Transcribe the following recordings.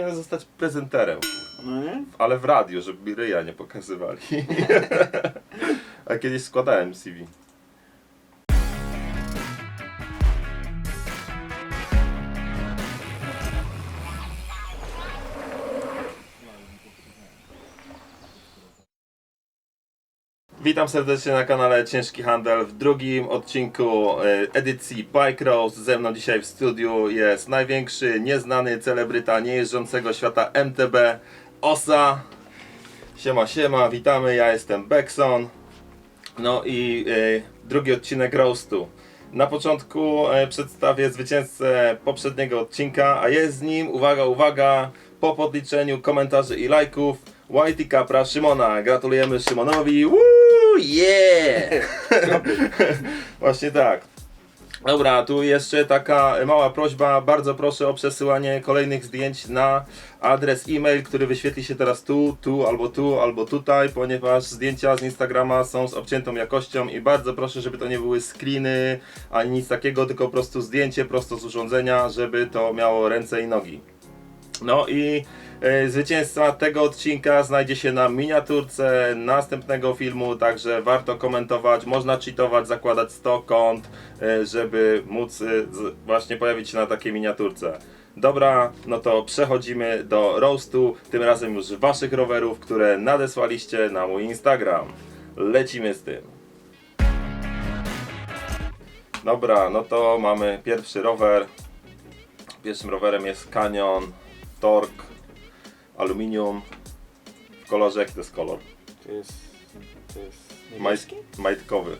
Miałem zostać prezenterem, No nie? ale w radiu, żeby mi ryja nie pokazywali. A kiedyś składałem CV. Witam serdecznie na kanale Ciężki Handel w drugim odcinku e, edycji Bike Roast. Ze mną dzisiaj w studiu jest największy, nieznany celebryta niejeżdżącego świata MTB, Osa. Siema, siema, witamy, ja jestem Bekson. No i e, drugi odcinek Roastu. Na początku e, przedstawię zwycięzcę poprzedniego odcinka, a jest z nim, uwaga, uwaga, po podliczeniu komentarzy i lajków, Whitey Capra Szymona. Gratulujemy Szymonowi. Woo, yeah! Właśnie tak. Dobra, tu jeszcze taka mała prośba. Bardzo proszę o przesyłanie kolejnych zdjęć na adres e-mail, który wyświetli się teraz tu, tu, albo tu, albo tutaj, ponieważ zdjęcia z Instagrama są z obciętą jakością i bardzo proszę, żeby to nie były screeny ani nic takiego, tylko po prostu zdjęcie prosto z urządzenia, żeby to miało ręce i nogi. No i zwycięzca tego odcinka znajdzie się na miniaturce następnego filmu, także warto komentować, można cheatować, zakładać 100 kont, e, żeby móc e, właśnie pojawić się na takiej miniaturce. Dobra, no to przechodzimy do roastu, tym razem już waszych rowerów, które nadesłaliście na mój Instagram. Lecimy z tym. Dobra, no to mamy pierwszy rower. Pierwszym rowerem jest Canyon Torque Aluminium w kolorze, jaki to jest kolor? To jest... To jest... Maj, majtkowy.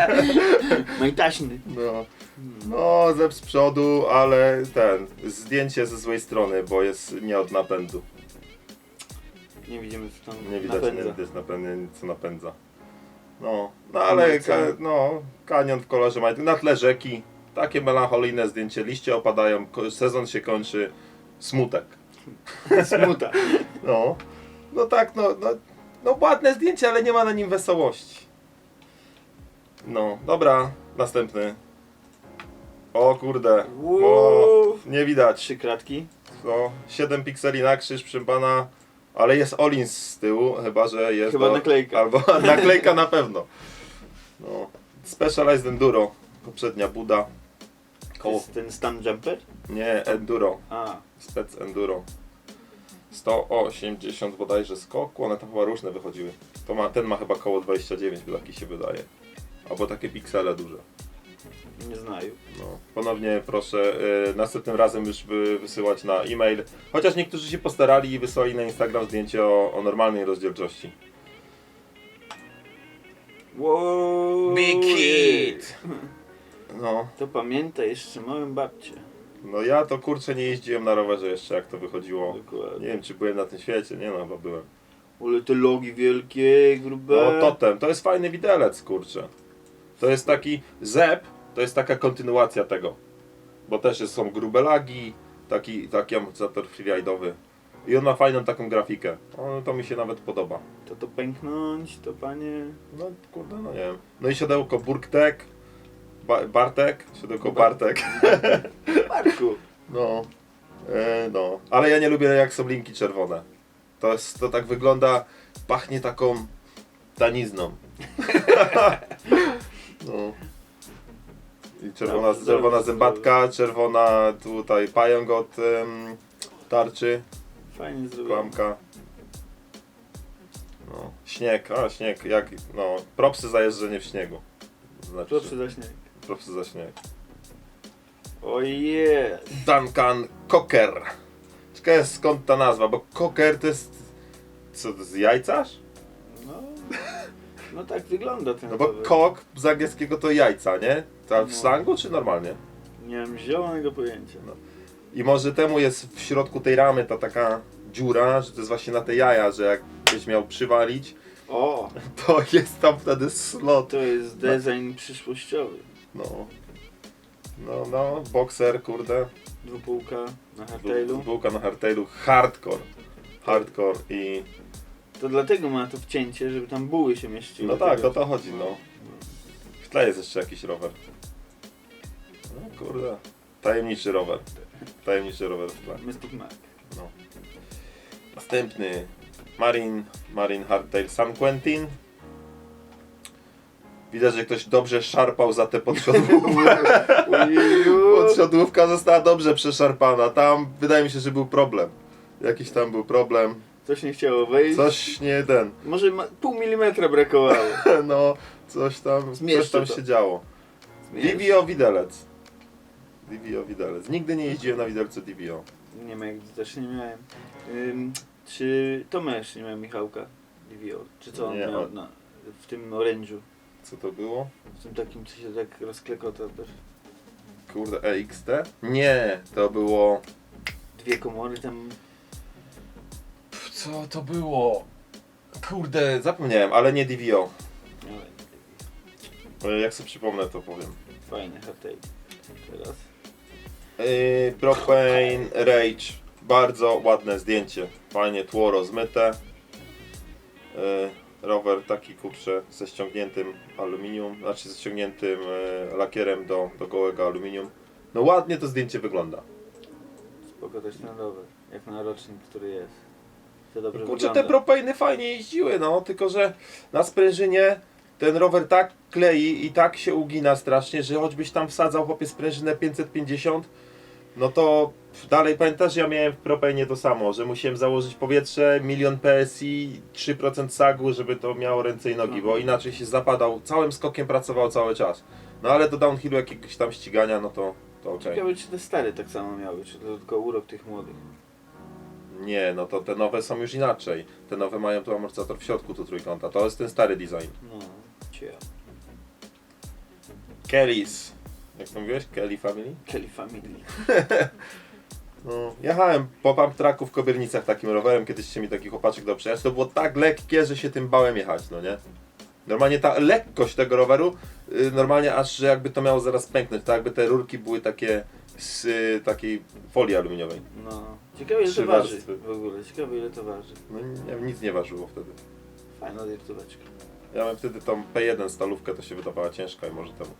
Majtaśny. No. no, ze z przodu, ale ten, zdjęcie ze złej strony, bo jest nie od napędu. Nie widzimy co tam Nie widać, napędza. nie widać napędu, co napędza. No, no ale ka, no, kanion w kolorze majtkowy, na tle rzeki. Takie melancholijne zdjęcie, liście opadają, ko- sezon się kończy, smutek. Smuta. No, no tak, no, no, no ładne zdjęcie, ale nie ma na nim wesołości. No, dobra, następny. O kurde, o, Wow. nie widać. Trzy kratki. No, 7 pikseli na krzyż, proszę pana, ale jest Olins z tyłu, chyba że jest. Chyba naklejka. Albo naklejka na pewno. No, Specialized Enduro, poprzednia Buda. To Koło, jest ten stand jumper? nie, Enduro. A. Spec Enduro. 180 bodajże skoku, one tam chyba różne wychodziły. To ma, ten ma chyba koło 29, bo taki się wydaje. Albo takie piksele duże. Nie znają. No. Ponownie proszę y, następnym razem już by wysyłać na e-mail. Chociaż niektórzy się postarali i wysłali na Instagram zdjęcie o, o normalnej rozdzielczości. Wow. No, To pamięta jeszcze moją babcię. no ja to kurczę nie jeździłem na rowerze jeszcze jak to wychodziło. Dokładnie. Nie wiem czy byłem na tym świecie, nie no chyba byłem. Ale te logi wielkie, grube. No totem, to jest fajny widelec, kurczę. To jest taki zep, to jest taka kontynuacja tego. Bo też jest, są grube lagi, taki, taki amortyzator freeride'owy. I on ma fajną taką grafikę. O, to mi się nawet podoba. To to pęknąć, to panie... No kurde, no nie wiem. No i siodełko Burktek, ba Bartek, siodełko Bar- Bartek. Marku. No, e, no. Ale ja nie lubię jak są linki czerwone. To, jest, to tak wygląda, pachnie taką tanizną. no. I czerwona, No, czerwona zębatka, czerwona tutaj pająk od em, tarczy, Fajnie zrobione. kłamka. No. Śnieg, a śnieg, jak, no, propsy za jeżdżenie w śniegu. Znaczy, Proszę za śnieg. Propsy za śnieg. O jest. Duncan Cocker. Ciekawe skąd ta nazwa, bo Cocker to jest. Co to jest jajcarz? No, no tak wygląda ten No bo cock z angielskiego to jajca, nie? To w No. slangu czy normalnie? Nie mam zielonego pojęcia. No. I może temu jest w środku tej ramy ta taka dziura, że to jest właśnie na te jaja, że jak ktoś miał przywalić, O, to jest tam wtedy slot. to jest design przyszłościowy. No. No, no, bokser, kurde. Dwupółka na hardtailu. Bułka na hardtailu, hardcore. Hardcore i To dlatego ma to wcięcie, żeby tam buły się mieściły. No tak, o to chodzi, no. W tle jest jeszcze jakiś rower. No kurde. Tajemniczy rower. Tajemniczy rower w tle. Mystic Mac. No. Następny. Marin, Marin Hardtail San Quentin. Widać, że ktoś dobrze szarpał za tę podsiodłówkę. Podsiodłówka została dobrze przeszarpana. Tam wydaje mi się, że był problem. Jakiś tam był problem. Coś nie chciało wejść. Coś nie ten. Może pół milimetra brakowało. No, coś tam, coś tam to. się działo. DVO widelec. DVO widelec. Nigdy nie jeździłem na widelcu DVO. Nie jak też nie miałem. Ym, czy Tomasz nie miał Michałka DVO? Czy co on Nie, miał na, w tym orężu? Co to było? W tym takim, co się tak rozklekota też. Kurde, EXT? Nie, to było... Dwie komory tam. Pff, Co to było? Kurde, zapomniałem, ale nie DVO. miałem. E, Jak sobie przypomnę, to powiem. Fajny hardtail. Teraz. Yy, Propane Rage. Bardzo ładne zdjęcie. Fajnie tło rozmyte. Yy, rower taki kurczę ze ściągniętym aluminium, znaczy ze ściągniętym yy, lakierem do, do gołego aluminium. No ładnie to zdjęcie wygląda. Spoko też ten rower. Jak na rocznik, który jest. To dobrze Kurczę, wygląda. te propejny fajnie jeździły, no, tylko że na sprężynie ten rower tak klei i tak się ugina strasznie, że choćbyś tam wsadzał chłopie sprężynę 550, no to dalej pamiętasz, ja miałem w propejnie to samo, że musiałem założyć powietrze, milion PSI, 3% sagu, żeby to miało ręce i nogi, bo Mhm. inaczej się zapadał, całym skokiem pracował cały czas. No ale do downhillu jakiegoś tam ścigania, no to, to okej. Ciekawe, czy te stare tak samo miały, czy to tylko urok tych młodych. Nie, no to te nowe są już inaczej. Te nowe mają tu amortyzator w środku, tu trójkąta. To jest ten stary design. No, cia. Kellys. Jak to mówiłeś? Kelly Family? Kelly Family. No, jechałem po pump tracku w Kobiernicach takim rowerem, kiedyś się mi taki chłopaczek do przejazdu. To było tak lekkie, że się tym bałem jechać, no nie? Normalnie ta lekkość tego roweru, y, normalnie aż, że jakby to miało zaraz pęknąć, tak jakby te rurki były takie z y, takiej folii aluminiowej. No. Ciekawe ile Trzy to waży warstwy. w ogóle. Ciekawe ile to waży. No nie, nic nie ważyło wtedy. Fajna dyrtóweczka. Ja miałem wtedy tą P1 stalówkę, to się wydawała ciężka i może temu.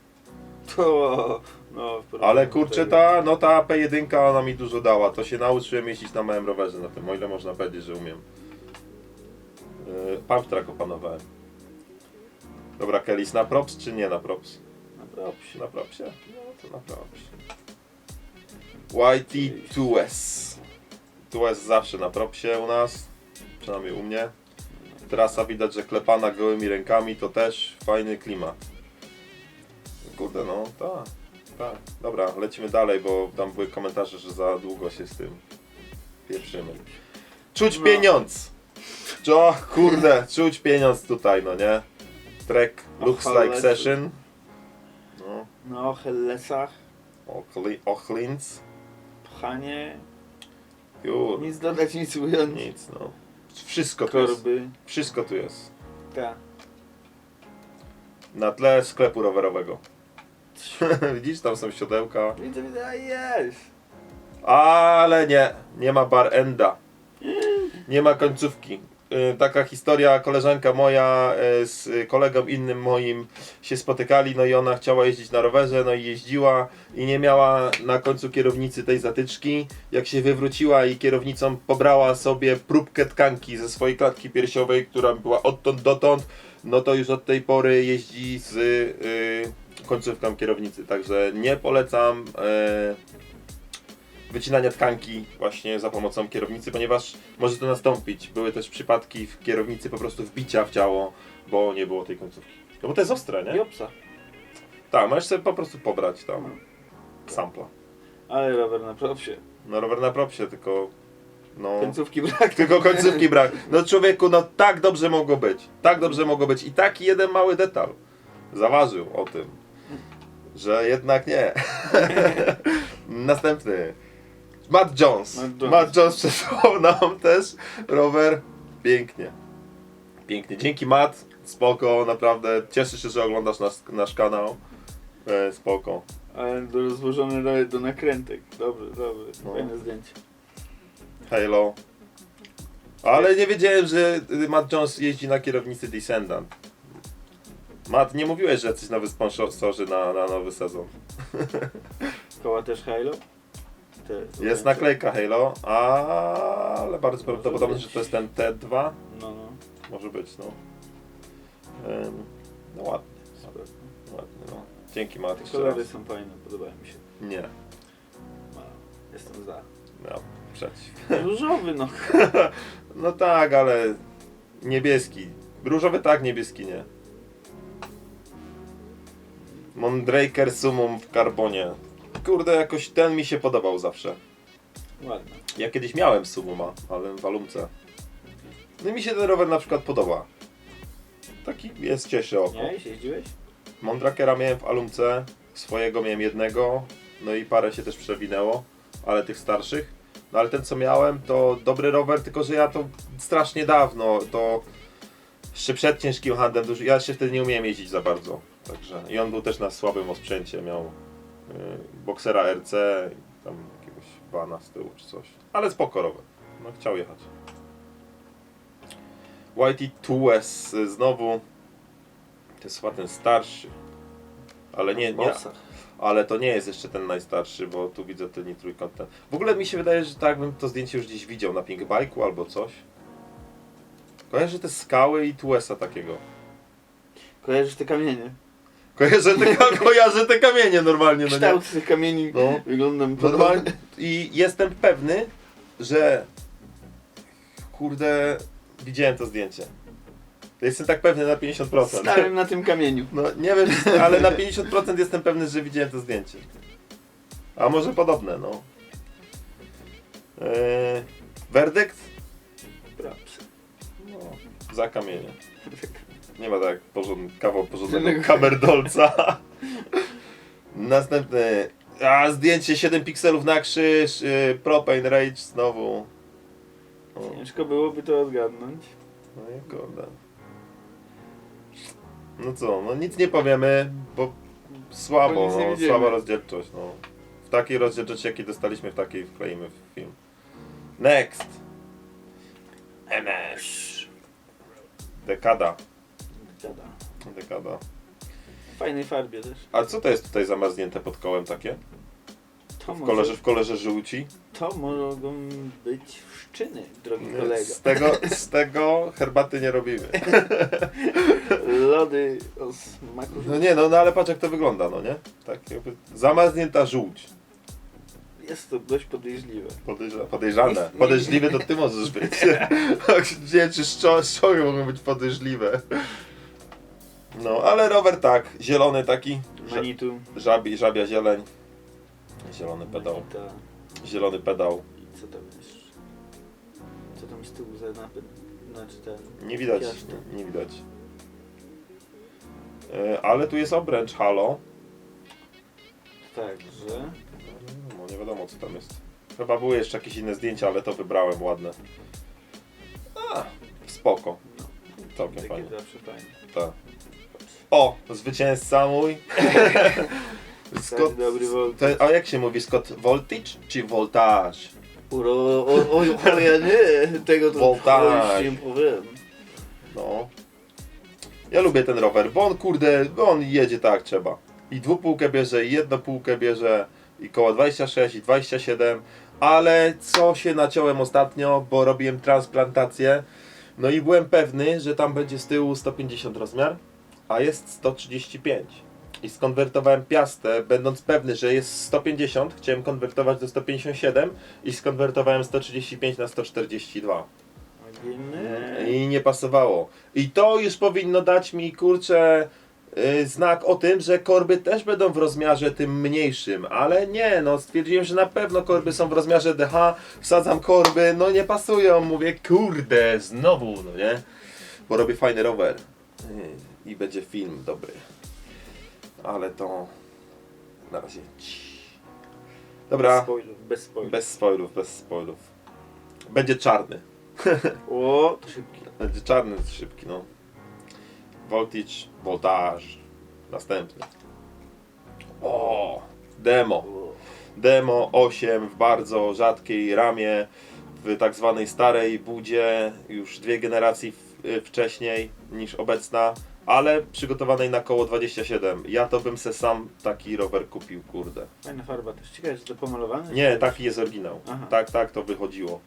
To, no, Ale kurczę, ta, no ta P1 ona mi dużo dała. To się nauczyłem jeździć na małym rowerze na tym, o ile można powiedzieć, że umiem. Yy, pump track opanowałem. Dobra, Kellys, na props czy nie na props? Na propsie. Na propsie? No to na props. YT2S. 2S zawsze na propsie u nas, przynajmniej u mnie. Trasa widać, że klepana gołymi rękami to też fajny klimat. Kurde, no tak, tak. Dobra, lecimy dalej, bo tam były komentarze, że za długo się z tym pieprzymy. Czuć No. pieniądz! O kurde, czuć pieniądz tutaj, no nie? Track looks like session. No, No, Hellesach, Ochli- Ochlins. pchanie, Jur, nic dodać, nic ująć. nic no. Wszystko tu jest. Korby, Wszystko tu jest. ta. Na tle sklepu rowerowego. Widzisz, tam są siodełka. Widzę, widzę, a jest. Ale nie, nie ma bar enda. Nie ma końcówki. Y, Taka historia, koleżanka moja y, z kolegą innym moim się spotykali, no i ona chciała jeździć na rowerze, no i jeździła i nie miała na końcu kierownicy tej zatyczki. Jak się wywróciła i kierownicą pobrała sobie próbkę tkanki ze swojej klatki piersiowej, która była odtąd dotąd, no to już od tej pory jeździ z y, końcówką kierownicy, także nie polecam. y, wycinania tkanki właśnie za pomocą kierownicy, ponieważ może to nastąpić. Były też przypadki w kierownicy po prostu wbicia w ciało, bo nie było tej końcówki. No bo to jest ostre, nie? Jopsa. Tak, możesz sobie po prostu pobrać tam sampla. Ale rower na propsie. No rower na propsie, tylko no... Końcówki brak. Tylko końcówki brak. No człowieku, no tak dobrze mogło być. Tak dobrze mogło być. I taki jeden mały detal zaważył o tym, że jednak nie. Następny. Matt Jones. Matt Jones. Matt Jones przesłał nam też rower. Pięknie. Pięknie. Dzięki Matt. Spoko, naprawdę. Cieszę się, że oglądasz nasz, nasz kanał. E, spoko. Ale rozłożony do, do nakrętek. Dobry, dobry. No. Fajne zdjęcie. Halo. Ale nie wiedziałem, że Matt Jones jeździ na kierownicy Descendant. Matt, nie mówiłeś, że jacyś nowy sponsorzy na, na nowy sezon. Koła też Halo? te. Jest naklejka Halo, ale bardzo prawdopodobne, że to jest ten T2. No, no. Może być, no. Ym, no ładnie, Super. ładnie, no. Dzięki Mat Te kolory są fajne, podobają mi się. Nie, No, jestem za. no, przeciw. Różowy, no. No tak, ale niebieski. Różowy tak, niebieski nie. Mondraker Sumum w karbonie. Kurde, jakoś ten mi się podobał zawsze. Ładne. Ja kiedyś miałem Sumuma, ale w alumce. No i mi się ten rower na przykład podoba. Taki jest cieszy oko. Nie? Jeździłeś? Mondrakera miałem w alumce, swojego miałem jednego, no i parę się też przewinęło, ale tych starszych. No ale ten co miałem to dobry rower, tylko że ja to strasznie dawno, to jeszcze przed ciężkim handlem, ja jeszcze wtedy nie umiałem jeździć za bardzo. Także i on był też na słabym osprzęcie, miał y, boksera RC, i tam jakiegoś bana z tyłu czy coś. Ale spoko rower, no chciał jechać. Whitey 2S y, znowu, to jest chyba ten starszy. Ale nie, nie, ale to nie jest jeszcze ten najstarszy, bo tu widzę tylny trójkąt. ten. W ogóle mi się wydaje, że tak bym to zdjęcie już gdzieś widział na Pink Bike'u albo coś. Kojarzę te skały i Tuesa takiego. Kojarzysz te kamienie? Kojarzę te, kojarzę te kamienie normalnie, no nie? Kształt tych kamieni No. wygląda mi Normalnie. podobnie. I jestem pewny, że kurde, widziałem to zdjęcie. Jestem tak pewny na 50%. Stałem na tym kamieniu. No nie wiem, ale na 50% jestem pewny, że widziałem to zdjęcie. A może podobne, no. Eee, werdykt? Praps. No, za kamienie. Nie ma tak porząd, kawał porządnego kamerdolca. Następny. A, zdjęcie 7 pikselów na krzyż, yy, Propane Rage znowu. O, Ciężko byłoby to odgadnąć. no i kurde. No co, no nic nie powiemy, bo słabo, Bo nic nie no, widzimy. słaba rozdzielczość, no. W takiej rozdzielczości, jakiej dostaliśmy, w takiej wkleimy w film. Next! MS. Dekada. Dziada. Dekada. W fajnej farbie też. A co to jest tutaj zamarznięte pod kołem takie? To, W może, kolorze, w kolorze żółci? to mogą być szczyny, drogi kolego. Z tego, z tego herbaty nie robimy. Lody o smaku No nie, no, no ale patrz jak to wygląda, no nie? Tak jakby zamarznięta żółć. Jest to dość podejrzliwe. Podejrza, podejrzane. Podejrzliwy to ty możesz być. Nie wiem, czy szczo- szczory mogą być podejrzliwe. No, ale rower tak, zielony taki, Manitu. żabi, żabia zieleń. Zielony pedał, Manita. zielony pedał. I co tam jeszcze? Co tam z tyłu za napęd? Znaczy ten... Nie widać, nie, nie widać. E, Ale tu jest obręcz halo. Także... No nie wiadomo co tam jest. Chyba były jeszcze jakieś inne zdjęcia, ale to wybrałem ładne. A, spoko. No, Całkiem takie fajnie. zawsze fajnie. Tak. O, zwycięzca mój. Scott, dobry voltage. to, a jak się mówi, Scott Voltage czy Voltage? Uro, o, o, o, ja nie, tego to Voltage. oj, nie powiem. No. Ja lubię ten rower, bo on kurde, bo on jedzie tak trzeba. I dwupółkę bierze, i jednopółkę bierze, i koło 26, i 27. Ale co się naciąłem ostatnio, bo robiłem transplantację. No i byłem pewny, że tam będzie z tyłu 150 rozmiar, a jest 135. I skonwertowałem piastę, będąc pewny, że jest 150, chciałem konwertować do 157 i skonwertowałem 135 na 142. Nie. I nie pasowało. I to już powinno dać mi, kurczę, yy, znak o tym, że korby też będą w rozmiarze tym mniejszym, ale nie, no stwierdziłem, że na pewno korby są w rozmiarze DH, wsadzam korby, no nie pasują, mówię, kurde, znowu, no nie? Bo robię fajny rower Yy, i będzie film dobry. Ale to na razie. ci. Bez Dobra, spoilów, bez spoilów. bez spoilów, bez spoilów. Będzie czarny. O, to szybki. Będzie czarny, szybki, no. Voltage, voltage. Następny. O, demo. Demo 8 w bardzo rzadkiej ramie, w tak zwanej starej budzie, już dwie generacje y, wcześniej niż obecna, ale przygotowanej na koło 27. Ja to bym se sam taki rower kupił, kurde. Fajna farba też. Ciekawe, że to pomalowane? Nie, Czy- taki jest oryginał. Aha. Tak, tak to wychodziło.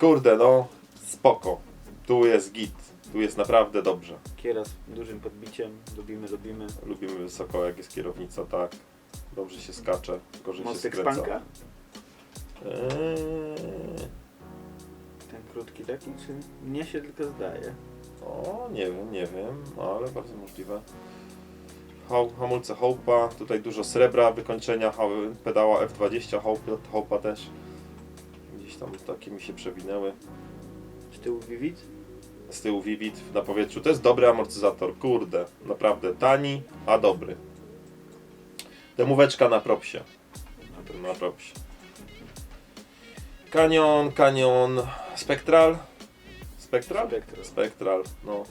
Kurde, no, spoko. Tu jest git. Tu jest naprawdę dobrze. Kiera z dużym podbiciem. Lubimy, lubimy. Lubimy wysoko, jak jest kierownica, tak. Dobrze się skacze, gorzej się Mostek skręca. spanka? Eee, Ten krótki taki, czy mnie się tylko zdaje? O, nie wiem, nie wiem, ale bardzo możliwe. Hamulce Hope'a, tutaj dużo srebra, wykończenia pedała F20 Hope- Hope'a też. Gdzieś tam takie mi się przewinęły. Z tyłu Vivid? Z tyłu Vivid na powietrzu. To jest dobry amortyzator, kurde. Naprawdę tani, a dobry. Demóweczka na propsie. Na propsie. Canyon, Canyon Spectral. Spectral? Spectral. Spectral, no.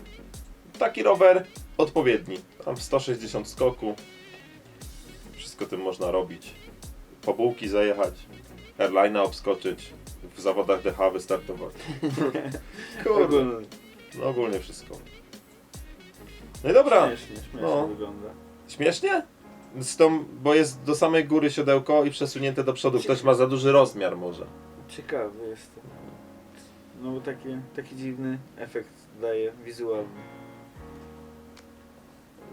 Taki rower odpowiedni. Tam 160 skoku. Wszystko tym można robić. Po bułki zajechać. Airline'a obskoczyć. W zawodach DH wystartować. Kurde. No ogólnie wszystko. No i dobra. Śmiesznie, śmiesznie No. wygląda. Śmiesznie? Z tą, bo jest do samej góry siodełko i przesunięte do przodu. Ktoś ma za duży rozmiar może. Ciekawy jestem. No bo taki, taki dziwny efekt daje wizualny.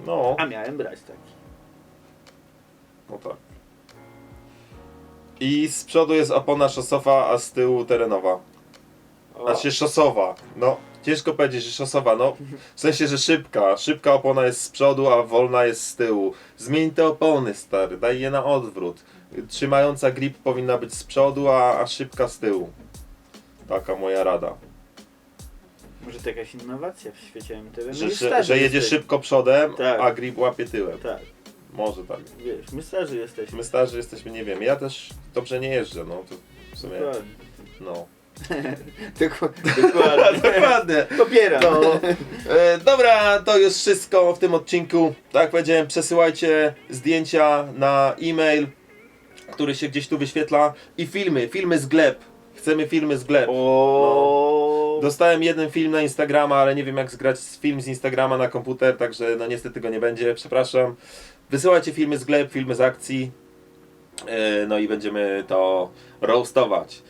No, A miałem brać taki. no tak. I z przodu jest opona szosowa, a z tyłu terenowa. O, Znaczy szosowa. No, ciężko powiedzieć, że szosowa. No, w sensie, że szybka. Szybka opona jest z przodu, a wolna jest z tyłu. Zmień te opony, stary. Daj je na odwrót. Trzymająca grip powinna być z przodu, a, a szybka z tyłu. Taka moja rada. może to jakaś innowacja w świecie MTB? No Że, i że, starzy że jedzie jesteśmy. szybko przodem, Tak. a grip łapie tyłem. Tak, Może tak. wiesz, my starzy jesteśmy. My starzy jesteśmy, nie wiem. Ja też dobrze nie jeżdżę, no to w sumie. Dokładnie. No. Doku- Dokładnie. Dokładnie. Popieram. No. E, dobra, to już wszystko w tym odcinku. Tak jak powiedziałem, przesyłajcie zdjęcia na e-mail, który się gdzieś tu wyświetla i filmy, filmy z gleb. Chcemy filmy z gleb. O. Dostałem jeden film na Instagrama, ale nie wiem jak zgrać film z Instagrama na komputer, także no niestety go nie będzie, przepraszam. Wysyłajcie filmy z gleb, filmy z akcji. E, No i będziemy to roastować.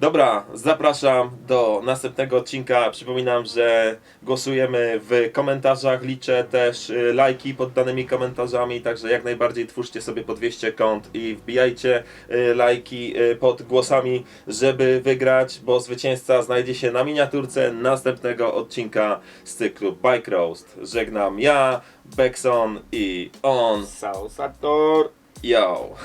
Dobra, zapraszam do następnego odcinka. Przypominam, że głosujemy w komentarzach. Liczę też y, lajki pod danymi komentarzami, także jak najbardziej twórzcie sobie po 200 kont i wbijajcie y, lajki y, pod głosami, żeby wygrać, bo zwycięzca znajdzie się na miniaturce następnego odcinka z cyklu Bike Roast. Żegnam ja, Bekson i on. Sausator. Yo!